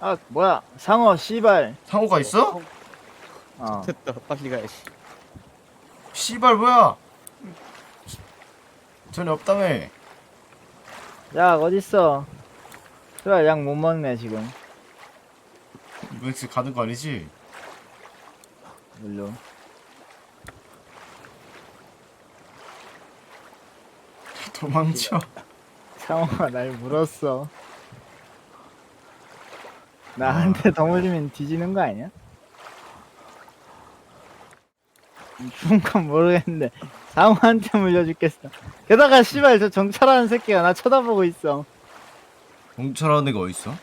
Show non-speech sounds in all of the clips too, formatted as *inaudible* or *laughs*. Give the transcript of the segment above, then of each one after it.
아 뭐야 상어 씨발 상호가 있어? 어 됐다 빨리 가야지 씨발 뭐야? 전혀 없다며. 약 어딨어 그래 약못 먹네 지금 맥스 가는 거 아니지? 물론 *laughs* 도망쳐. 상어가 날 물었어 나한테 더 물리면 뒤지는 거 아니야? 죽은 건 모르겠는데 상어한테 물려 죽겠어 게다가 씨발 저 정찰하는 새끼가 나 쳐다보고 있어 경찰하는 애가 어딨어?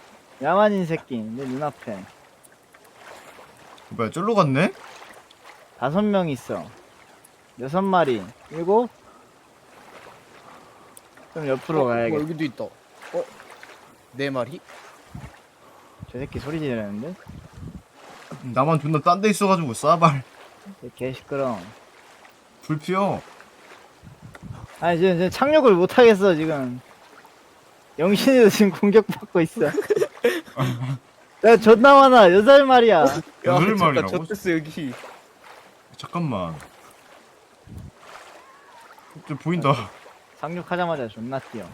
야만인 새끼 내 눈앞에 뭐야 쫄로 갔네? 다섯 명 있어 여섯 마리 일곱 그럼 옆으로 어, 가야겠다 어, 여기도 있다 어? 네 마리? 저 새끼 소리 지르는데 나만 존나 딴 데 있어가지고 싸발. 개 시끄러 불 피워. 아니 지금, 지금 착륙을 못 하겠어 지금 영신이도 지금 공격받고 있어 야 존나 많아 여덟 마리야 여덟 잠깐 마리라고? 젖됐어 여기 잠깐만. 저 보인다. 상륙하자마자 존나 뛰어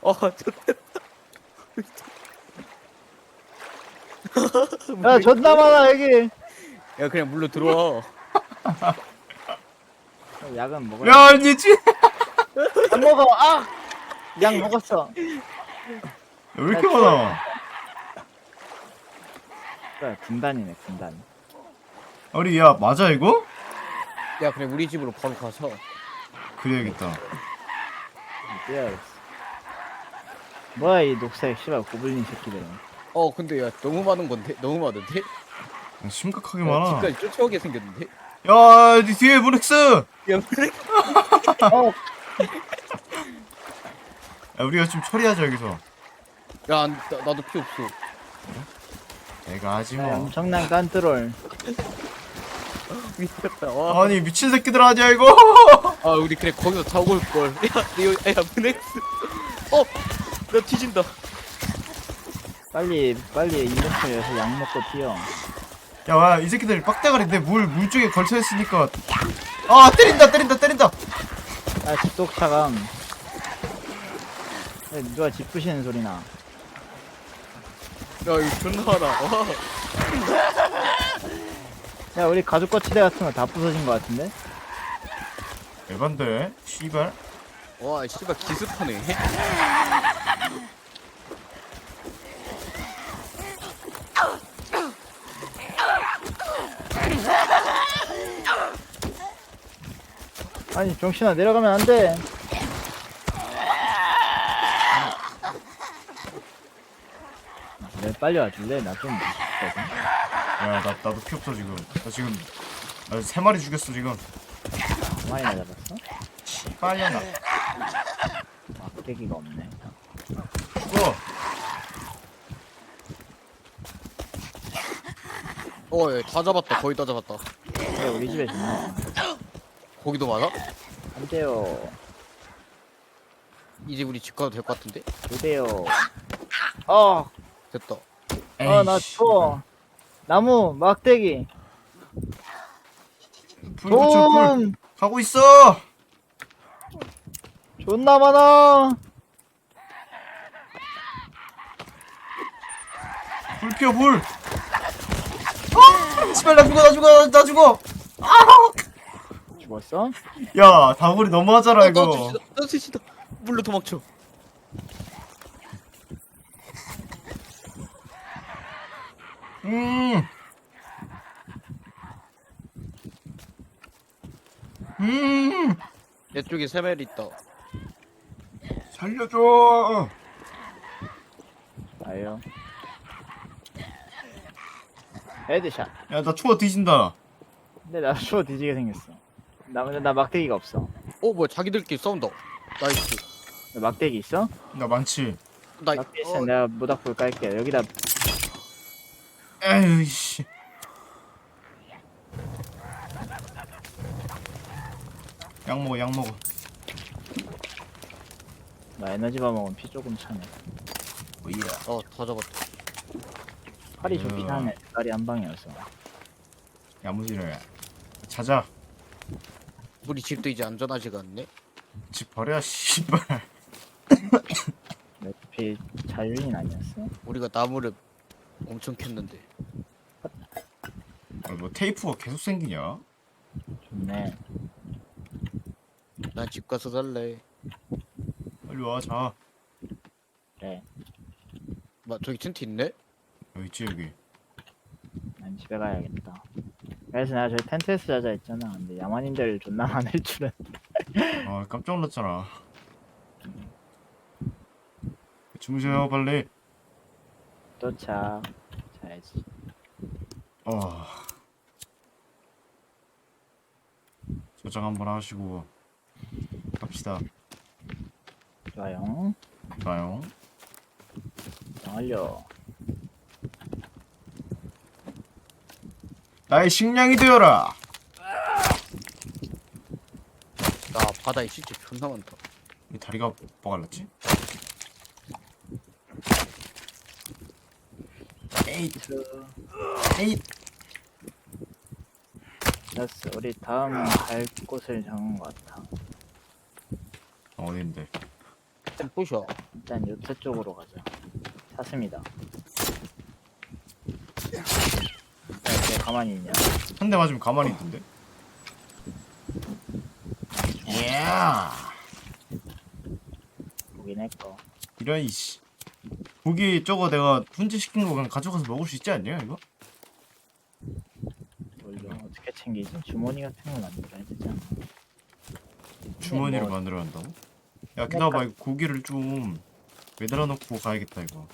어 젖됐다 야 존나 많아 여기 야 그냥 물로 들어와 *laughs* 약은 먹어야 야 아니지? *laughs* 안 먹어 아! 약 먹었어 왜 이렇게 많아? 그래 군단이네 군단 우리 야 맞아 이거? 야 그냥 우리 집으로 바로 가서 그래야겠다. 뛰어야겠어 뭐야 이 녹색 씨발 고블린 새끼들은 어 근데 야 너무 많은 건데? 너무 많은데? 심각하게 야, 많아. 집까지 쫓아오게 생겼는데? 야, 니 뒤에 브렉스! 야 그래? *laughs* 어 야, 우리가 좀 처리하자, 여기서. 야 나, 나도 피 없어 내가 하지 야, 뭐. 엄청난 깐트롤 *laughs* 미쳤다 와. 아니, 미친 새끼들 아니야, 이거! *laughs* 아 우리 그래 거기서 자고 올걸 야, 야 브렉스 어! 나 뒤진다 빨리 빨리 인덕션 여서 약 먹고 뛰어 야, 와, 이 새끼들 빡대가리인데 물, 물 쪽에 걸쳐 있으니까. 아, 때린다, 때린다, 때린다! 아 집독차감 야, 누가 집 부시는 소리나 야 이거 존나 와. 야 우리 가죽 거치대 같은 거 다 부서진 거 같은데? 에반데? 씨발. 와 씨발 기습하네 아니 정신아 내려가면 안 돼 내 빨리 와줄래? 나 좀 무섭거든 야, 나, 나도 피 없어, 지금. 나 지금, 나 세 마리 죽였어, 지금. 가만히나 잡았어? 빨려나. 막대기가 없네 죽어! 어다 잡았다 거의 다 잡았다 야 우리 집에 존나 거기도 많아? 안 돼요 이제 우리 집 가도 될 것 같은데? 안 돼요 어! 됐다 어 나 에이씨. 추워 나무 막대기 불 붙여, 불! 가고 있어! 존나 많아 불 피워, 불! 아! 씨발, 나 죽어, 나 죽어, 나 죽어! 죽었어? 야, 다구리 너무하잖아, 나 이거. 뒤진다 물로 도망쳐 음. 음. 이쪽에 세 마리 있다 살려줘. 아요 헤드샷 야, 나 추워 뒤진다. 근데 나 추워 뒤지게 생겼어 나 근데 나 막대기가 없어 어 뭐야 자기들끼리 싸운다 나이스 너 막대기 있어? 나 많지. 나이 막대기 있으면 어, 내가 모닥불 깔게 여기다 에이 씨. 약 먹어, 약 먹어. 나 에너지 바 먹으면 피 조금 차네 뭐야? 어, 다 잡았다 팔이 좋긴 음. 하네. 색깔이 한 방이어서. 야무지네 자자 우리 집도 이제 안전하지가 않네. 집 버려 씨발 어차피 자유인 아니었어? 우리가 나무를 엄청 캤는데. 아, 뭐 테이프가 계속 생기냐 좋네. 난 집 가서 살래. 빨리 와자 그래. 막 저기 텐트 있네? 여기 있지 여기 난 집에 가야겠다. 그래서 내가 저기 텐트에서 자자 했잖아. 근데 야만인들 존나 많을 줄은. 아 깜짝 놀랐잖아 주무세요 빨리 또 자. 자야지. 어 저장 한번 하시고 갑시다 좋아요. 좋아요 자, 완료. 나의 식량이 되어라 나 바다에 실제 존나 많다. 이 다리가 뻐갈랐지? 에잇 에잇 됐어. 우리 다음 갈 곳을 정한 것 같아. 어, 어딘데 좀 부셔. 일단 요트 쪽으로 가자. 샀습니다. 야, 쟤 가만히 있냐? 한 대 맞으면 가만히 있던데 예 보긴 했고. 이런 이씨 고기 저거 내가 훈제 시킨 거 그냥 가져가서 먹을 수 있지 않냐 이거? 뭘로 어떻게 챙기지? 주머니 같은 거 만들어야 되지 않나? 주머니를 뭐- 만들어야 한다고? 야 기다려봐 이거 고기를 좀 매달아 놓고 가야겠다 이거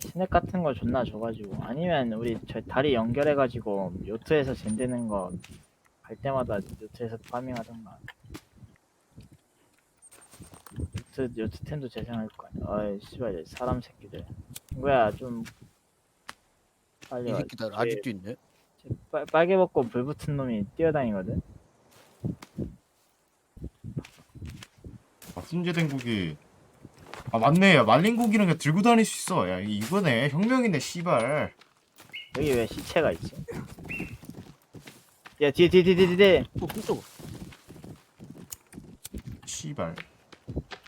스낵 같은 거 존나 줘가지고 아니면 우리 저 다리 연결해가지고 요트에서 젠되는 거 갈 때마다 요트에서 파밍하던가. 요트 요트 템도 재생할 거 아니야. 아이 씨발 사람 새끼들. 뭐야 좀 빨리 이 와. 새끼들 쟤- 아직도 있네. 쟤 빨, 빨개 벗고 불 붙은 놈이 뛰어다니거든? 아 훈제된 고기 아 맞네 야 말린 고기는 그냥 들고 다닐 수 있어 야 이거네 혁명이네 씨발 여기 왜 시체가 있지? 야 뒤에 뒤에 뒤에 뒤에 뒤에 어, 깜짝아. 씨발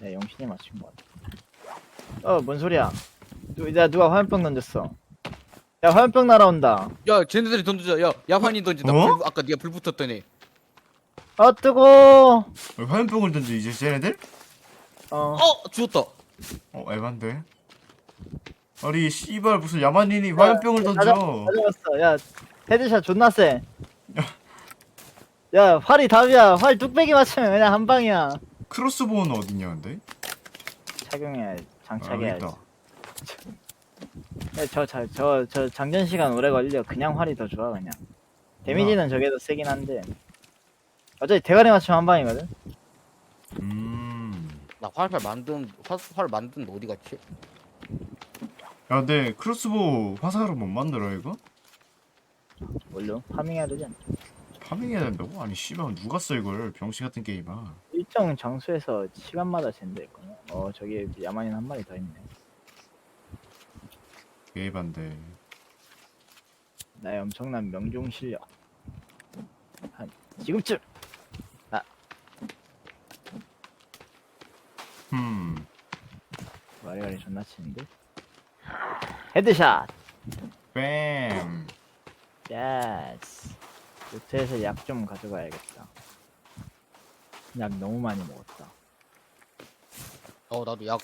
네, 영신이 맞춘 것 같아. 어, 뭔 소리야? 누, 야, 누가 화염병 던졌어? 야, 화염병 날아온다. 야, 쟤네들이 던지자. 야, 야만이 던진다. 어? 불, 아까 네가 불 붙었더니. 아, 뜨거! 왜 화염병을 던져 이제 쟤네들? 어, 어, 죽었다. 어 에반데 아니 씨발 무슨 야만인이 화염병을 던져 가져갔어. 야, 헤드샷 존나 세. 야, 활이 답이야. 활 뚝배기 맞추면 그냥 한 방이야. 크로스보우는 어딨냐 근데? 착용해, 아 여기 장착해야지. 있다 *laughs* 야, 저, 저, 저, 저 장전 시간 오래 걸려. 그냥 활이 더 좋아, 그냥. 데미지는 저게 더 세긴 한데. 어차피 대가리 맞추면 한 방이거든? 음... 나 활활 만든, 활, 활 만든 거 어디 갔지? 야 근데 크로스보우 화살을 못 만들어 이거? 뭘로? 파밍해야 되지 않나? 파밍해야 된다고? 아니 씨발 누가 써 이걸 병신 같은 게임아 일정 장소에서 시간마다 잰다 했거든. 어 저기 야만인 한 마리 더 있네. 게임한데 나의 엄청난 명중 실력. 한 지금쯤. 음... 와리가리 존나 치는데. 헤드샷. 뺨 예스. 요트에서 약 좀 가져가야겠다. 약 너무 많이 먹었다. 어, 나도 약.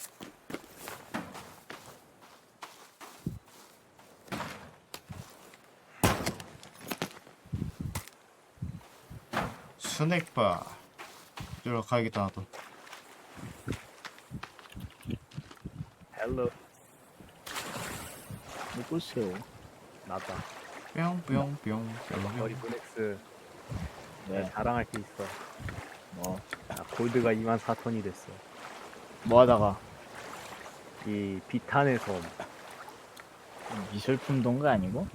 스낵바 들어가야겠다 나도 헬로. 누구세요? 나다. 뿅뿅뿅 머리 보넥스 네. 자랑할 게 있어. 뭐. 나 골드가 2만 4천이 됐어. 뭐 하다가 이 비탄의 섬. 미술품 동가 아니고?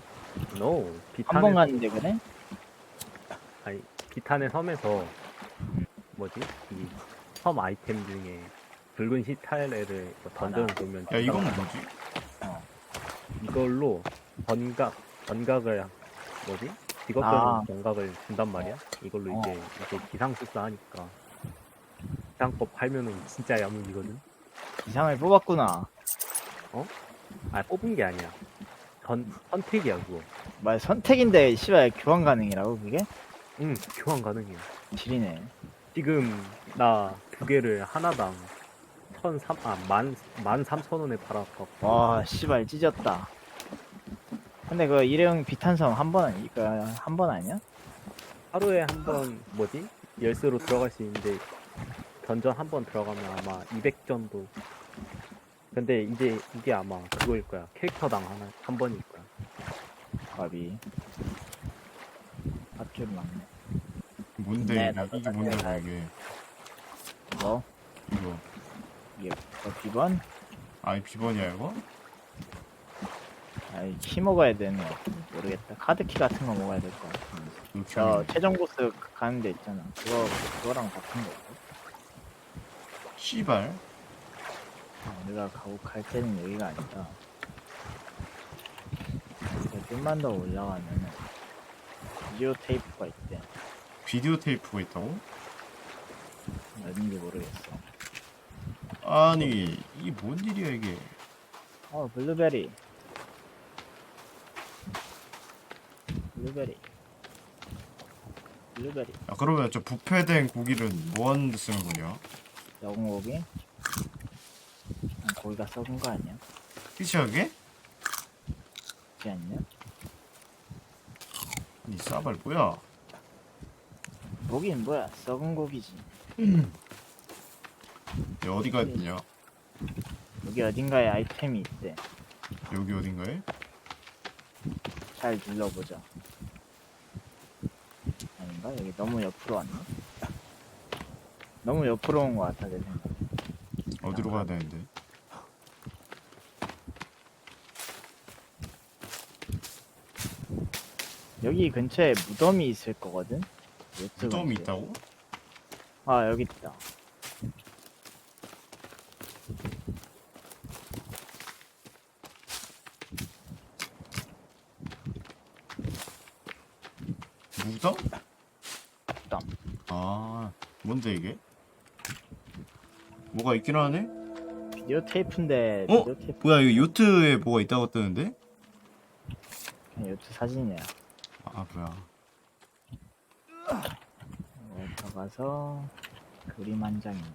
No. 한 비탄의 번 갔는데 그래? 아니 비탄의 섬에서 뭐지? 이 섬 아이템 중에 붉은 시탈레를 뭐 던져는 보면 야 이건. 뭐지? 이걸로 번각 번각을 뭐지? 직업별 아. 번각을 준단 말이야. 이걸로 어. 이제 이제 기상술사 하니까 기상법 팔면은 진짜 야물이거든. 이상을 뽑았구나. 아 뽑은 게 아니야. 선 선택이야 그거. 말 선택인데 씨발 교환 가능이라고 그게? 응 교환 가능해. 지리네. 지금 나 두 개를 하나당 천삼 아만만 삼천 원에 팔았고. 와 씨발 찢었다. 근데 그 일회용 비탄성 한 번 아니 그한번 아니야? 하루에 한 번 뭐지 열쇠로 들어갈 수 있는데 던전 한 번 들어가면 아마 200 정도 근데 이제 이게 아마 그거일 거야 캐릭터당 하나 한 번일 거야 밥이. 합줄 맞네. 뭔데 네, 이게? 나도 이게 뭔데 나도 이게 뭐? 이거 이게 뭐 비번? 아이 비번이야 이거? 아이 키 먹어야 같은데 모르겠다. 카드 키 같은 거 먹어야 될 것 같은데. 이렇게 저 하면 최종 보스 가는 데 있잖아. 그거 그거랑 같은 거. 씨발 아, 우리가 가고 갈 때는 여기가 아니다. 여기가 좀만 더 올라가면은 비디오 테이프가 있대. 비디오 테이프가 있다고? 어딘지 모르겠어. 아니 이게 뭔 일이야 이게 어 블루베리. 블루베리. 블루베리. 야 그러면 저 부패된 고기를 뭐 하는 데 쓰는 거냐? 썩은 고기? 아, 고기가 썩은 거 아니야? 피치하게? 그렇지 않냐? 이 싸발 뭐야? 고기는 뭐야? 썩은 고기지. *clears throat* 얘 어디가 있냐? 여기 어딘가에 아이템이 있대. 여기 어딘가에? 잘 눌러보자. 아닌가? 여기 너무 옆으로 왔나? 너무 옆으로 온 것 같아, 내 생각. 어디로 가야 되는데? 여기 근처에 무덤이 있을 거거든? 요트 무덤이 근처에. 있다고? 아, 여기 있다. 무덤? 무덤. 아 뭔데 이게? 뭐가 있긴 하네? 비디오 테이프인데, 어? 비디오 테이프 뭐야 이거 요트에 뭐가 있다고 뜨는데? 그냥 요트 사진이야. 아 뭐야 어, 들어가서 그림 한 장 있네.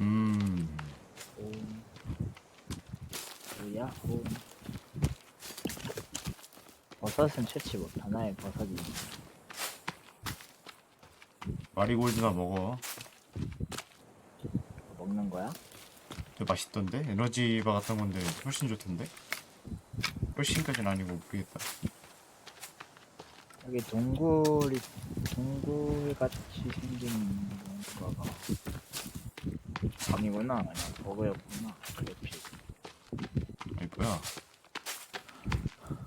음 홈. 뭐야, 홈. 버섯은 채취 못하나요, 버섯이. 마리골드나 먹어. 먹는 거야? 되게 맛있던데? 에너지바 같은 건데 훨씬 좋던데? 훨씬까지는 아니고 모르겠다. 여기 동굴이 동굴 같이 생긴 뭔가가 아니구나. 아니야 버그였구나. 그래픽. 아니 뭐야?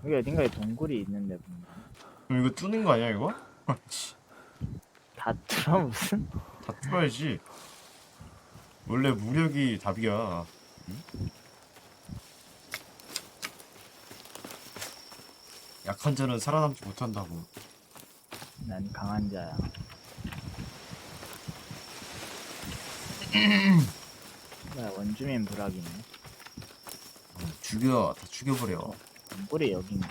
여기 어딘가에 동굴이 있는데 그럼 이거 뚫는 거 아니야 이거? *laughs* 씨, 다 뚫어 무슨? 다 뚫어야지. 원래 무력이 답이야. 응? 약한 자는 살아남지 못한다고. 난 강한 자야. *clears throat* 뭐야 원주민 불락이네. 어, 죽여. 다 죽여버려. 동굴이 여긴가?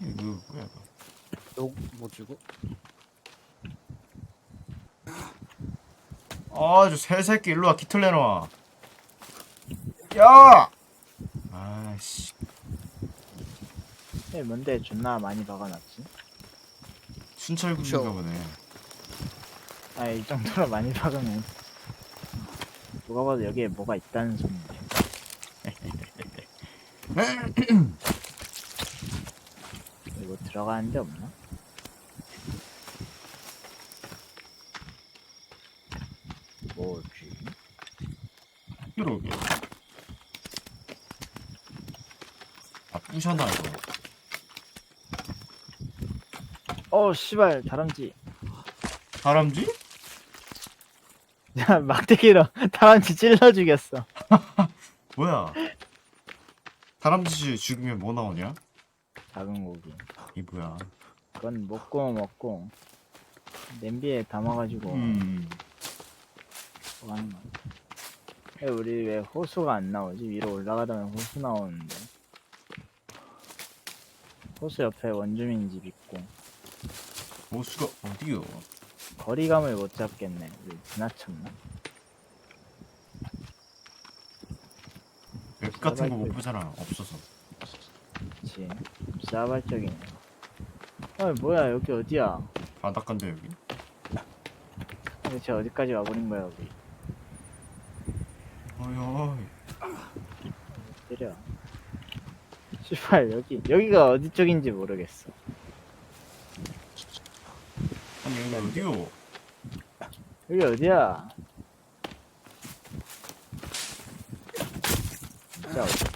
이거 뭐야 이거? 너 뭐지고? 아저 새새끼 일로 와 깃털 내놔 야! 아씨 에 뭔데 존나 많이 박아놨지? 순찰군인가 그쵸. 보네 아 이 정도로 많이 박으면 누가 봐도 여기에 뭐가 있다는 소리인데 *laughs* 이거 들어가는 데 없나? 뭐지? 그러게 아 부셔놔 이거 어 씨발 다람쥐 다람쥐? 자 막대기로 *laughs* 다람쥐 찔러 죽였어 *laughs* 뭐야? 다람쥐 죽이면 뭐 나오냐? 작은 고기 이 뭐야? 그건 먹고 먹고 냄비에 담아가지고 음. 뭐 하는 거야 왜 우리 왜 호수가 안 나오지? 위로 올라가다면 호수 나오는데. 호수 옆에 원주민 집 있고. 보수가 어디요? 거리감을 못 잡겠네. 우리 지나쳤나? 웹 같은 거못 보잖아. 없어서. 그치. 싸발적이네. 어 뭐야. 여기 어디야? 바닷가인데 여기. 도대체 어디까지 와버린 거야 여기 어이. 때려. 씨발 여기 여기가 어디 쪽인지 모르겠어. 아니 여기 어디요? 여기 어디야? 진짜 어디?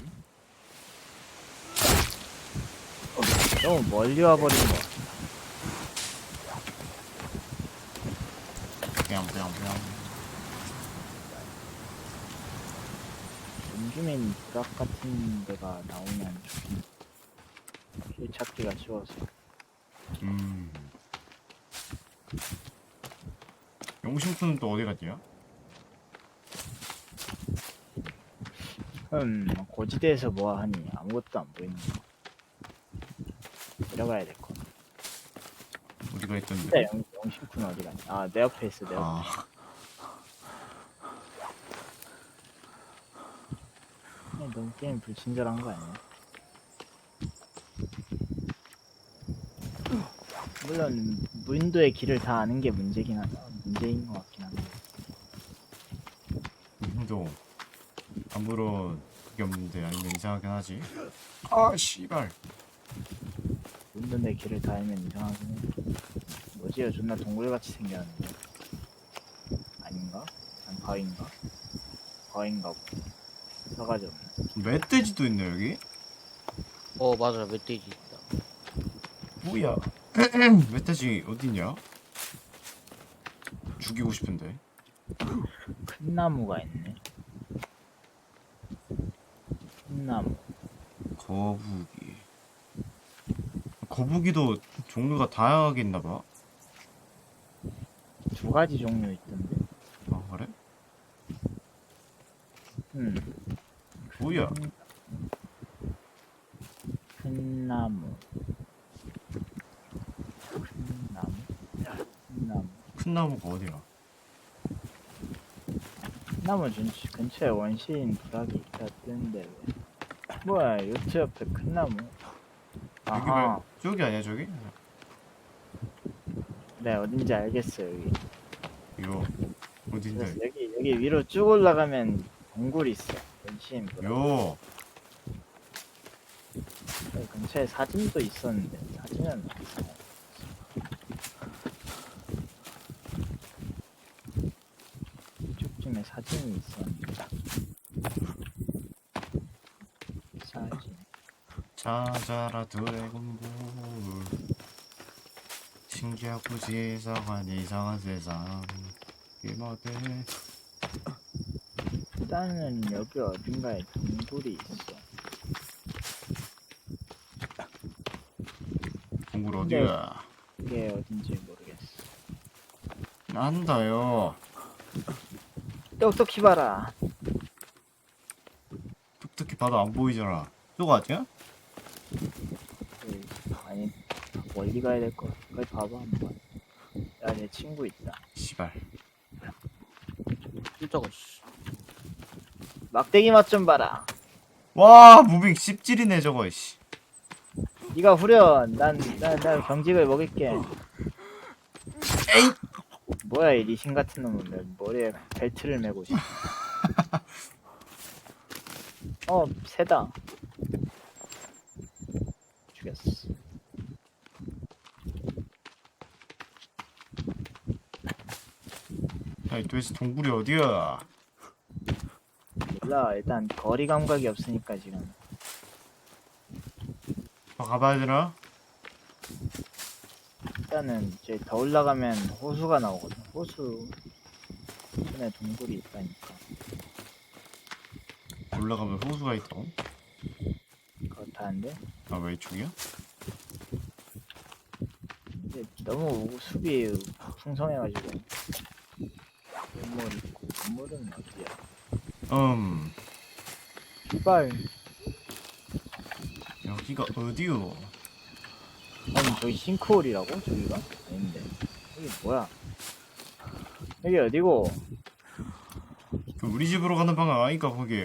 너무 멀리 와버린 거그 원주민 부락 같은 데가 나오면 좋긴 길 찾기가 쉬워서 음. 용심꾼은 또 어디 갔냐? 음 고지대에서 뭐하니 아무것도 안 보이는 거 내려가야 될 거 어디가 있던데? 진짜 영, 영심꾼 어디 갔냐 아내 옆에 있어 내 옆에 아. 그냥 너무 게임 불친절한 거 아니야? 물론 무인도의 길을 다 아는 게 문제긴 하다 문제인 것 같긴 한데 도 아무런 그게 없는데 아니면 이상하긴 하지. 아 씨발. 무인도의 길을 다 알면 이상하긴 해 뭐지요 존나 동굴같이 생겼는데 아닌가? 안 바위인가? 바위인가 보다 사가지 없네 멧돼지도 있네 여기. 어 맞아 멧돼지 있다 뭐야? *clears throat* 멧돼지 어딨냐? 죽이고 싶은데. 큰 나무가 있네 큰 나무 거북이. 거북이도 종류가 다양하게 있나봐. 두 가지 종류 있던데 아 그래? 음 뭐야? 큰 나무 큰 나무 큰 나무 큰 나무가 어디야? 큰 나무 근, 근처에 원시인 부락이 있다 뜨는데 왜 뭐야 요트 옆에 큰 나무 여기 아하 말 저기 아니야 저기? 네 어딘지 알겠어 여기 이거 그래서 어딘데? 여기 여기 위로 쭉 올라가면 동굴이 있어 부락 요. 여기 근처에 사진도 있었는데 사진은 없어 이쪽쯤에 사진이 있었는데. 사진. 찾아라 드래곤볼. 신기하고 이상한 이상한 세상. 이마대 일단은 여기 어딘가에 동굴이 있어 동굴 어디야? 이게 어딘지 모르겠어 난다요 똑똑히 봐라 툭툭히 봐도 안 보이잖아 저거 아니야? 여기, 아니 멀리 가야 될 거. 거기 봐봐 한번. 야내 친구 있다. 씨발 깜짝아 씨 막대기 맛 좀 봐라. 와 무빙 씹질이네 저거 씨 네가 후려. 난난난 경직을 먹일게. 에이 뭐야 이 리신 같은 놈은 왜 머리에 벨트를 메고 있어. *laughs* 어 새다. 죽였어. 아니 도대체 동굴이 어디야 몰라 일단 거리 감각이 없으니까 지금. 아, 가봐야 되나? 일단은 이제 더 올라가면 호수가 나오거든. 호수 손에 동굴이 있다니까. 올라가면 호수가 있다고? 그렇다는데 아왜 이쪽이야? 근데 너무 수비 풍성해가지고 건물 있고 건물은 어디야? 음 출발. 여기가 어디요? 아니 저기 싱크홀이라고? 저기가? 아닌데 여기 뭐야? 여기 어디고? 그 우리 집으로 가는 방향 아니까 거기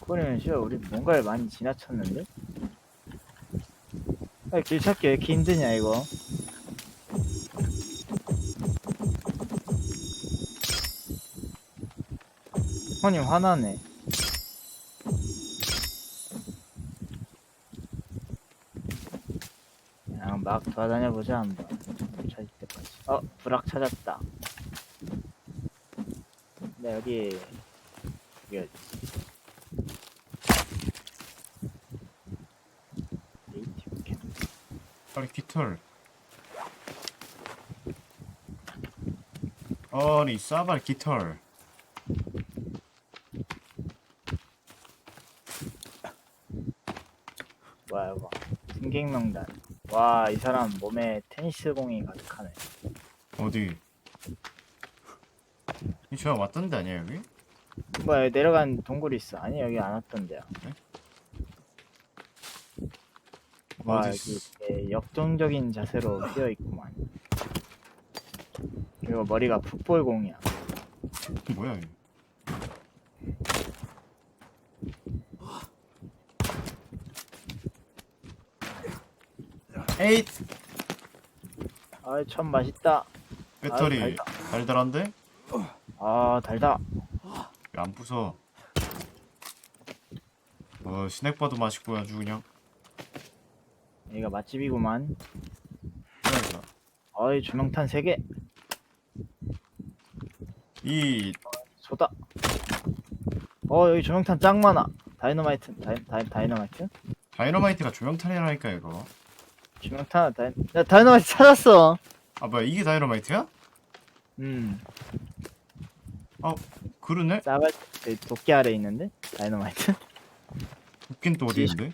그거는 씨발 우리 뭔가를 많이 지나쳤는데? 아, 길 찾기 왜 이렇게 힘드냐 이거? 형님 화나네. 그냥 막 돌아다녀 보자 한번. 찾을 때까지. 어, 불악 찾았다. 근데 여기 여기? 네이티브 캠. 빨리 깃털 어리 싸발 깃털 뭐야 이거? 승객명단. 와 이 사람 몸에 테니스 공이 가득하네. 어디 이 저야 왔던 데 아니야 여기? 뭐야 여기 내려간 동굴이 있어. 아니 여기 안 왔던데요. 와 어디 여기? 이렇게 역동적인 자세로 휘어 있구만. 그리고 머리가 풋볼공이야. 뭐야 이거 에잇 아참 맛있다. 배터리 아유, 달달한데? 아 달다. 왜 안 부숴 어 스낵 바도 맛있고 아주 그냥 여기가 맛집이구만. 그러니까 어이 조명탄 3개. 이 소다. 어 여기 조명탄 짱 많아. 다이너마이트 다이, 다이, 다이너마이트? 다이너마이트가 조명탄이라니까 이거 조명탄 다이 나 다이너마이트 찾았어. 아 뭐야 이게 다이너마이트야? 음 그러네? 싸발 그 도끼 아래 있는데 다이너마이트. 웃긴 또 어디 있는데?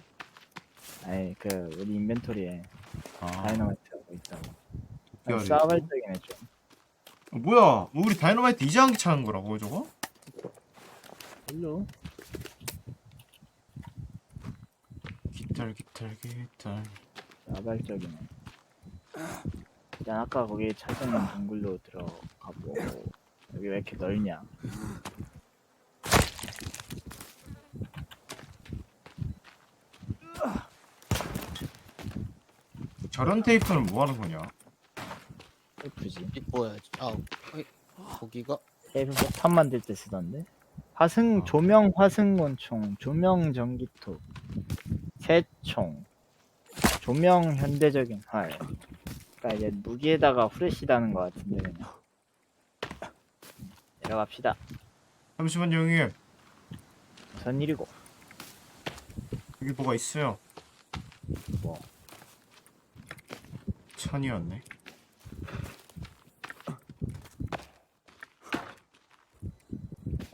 아이 그 우리 인벤토리에 아 다이너마이트가 있다고. 도끼 아래 싸발적이네 좀. 어, 뭐야 뭐 우리 다이너마이트 이제 한개 차는 거라고 저거? 별로. 깃털 깃털 깃털 싸발적이네. 일단 아까 거기 찾은 동굴로 들어가고 여기 왜 이렇게 넓냐? 저런 테이프는 뭐 하는 거냐? 예쁘지. 이 뭐야? 아 어이, 거기가 테이프 폭탄 만들 때 쓰던데. 화승 아. 조명 화승 권총, 조명 전기톱, 새총, 조명 현대적인 활. 그러니까 이제 무기에다가 후레쉬 다는 것 같은데 그냥. 내려갑시다. 잠시만요 형님 무슨 일이고? 여기 뭐가 있어요 뭐? 천이었네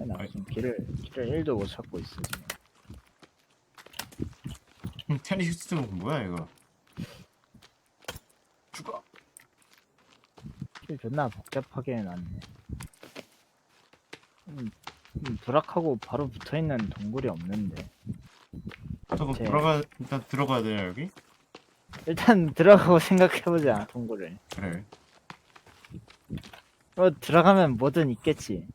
나 아이. 지금 길을 길을 1도 못 찾고 있어 지금. 음, 테니스 뭐야 이거 죽어 길 존나 복잡하게 해놨네. 음, 음, 불악하고 바로 붙어있는 동굴이 없는데. 잠깐 제- 들어가 일단 들어가야 되냐 여기? 일단 들어가고 *laughs* 생각해보자 동굴을. 그래 어 들어가면 뭐든 있겠지.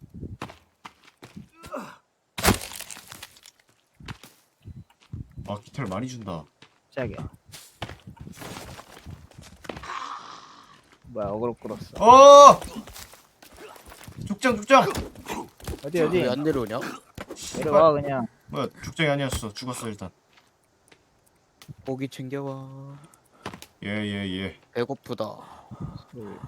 아 깃털 많이 준다 짝이야. 뭐야 어그로 끌었어. 어! 죽장 죽장 어디 어디? 왜안 내려오냐? 내려와 그냥. 뭐야 죽장이 아니었어 죽었어 일단 고기 챙겨와. 예 예예 배고프다. 둘,